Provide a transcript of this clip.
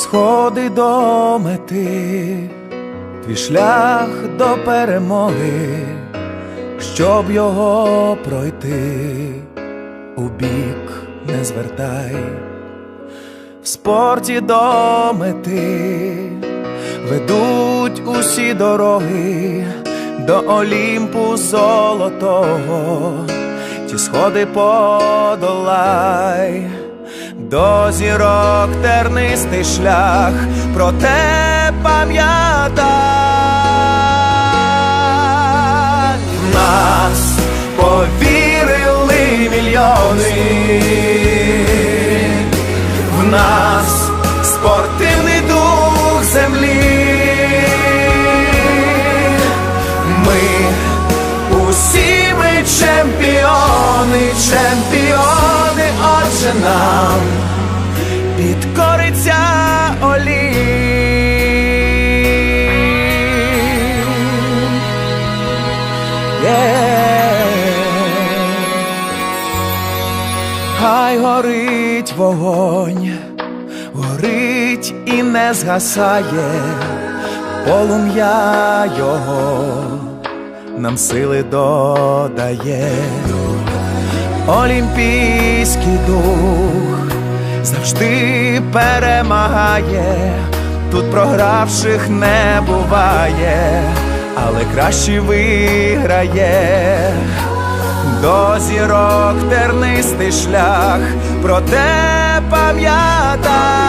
сходи до мети, твій шлях до перемоги, щоб його пройти, у бік не звертай, в спорті до мети. Ведуть усі дороги до Олімпу золотого, ті сходи подолай, до зірок тернистий шлях, проте пам'ятай нас повірили мільйони, в нас спортивний дух землі. Ми усі ми чемпіони, чемпіони, нам підкориться Олімп. Хай горить вогонь, горить і не згасає полум'я його, нам сили додає, олімпійський дух завжди перемагає, тут програвших не буває, але краще виграє. До зірок тернистий шлях, проте пам'ятай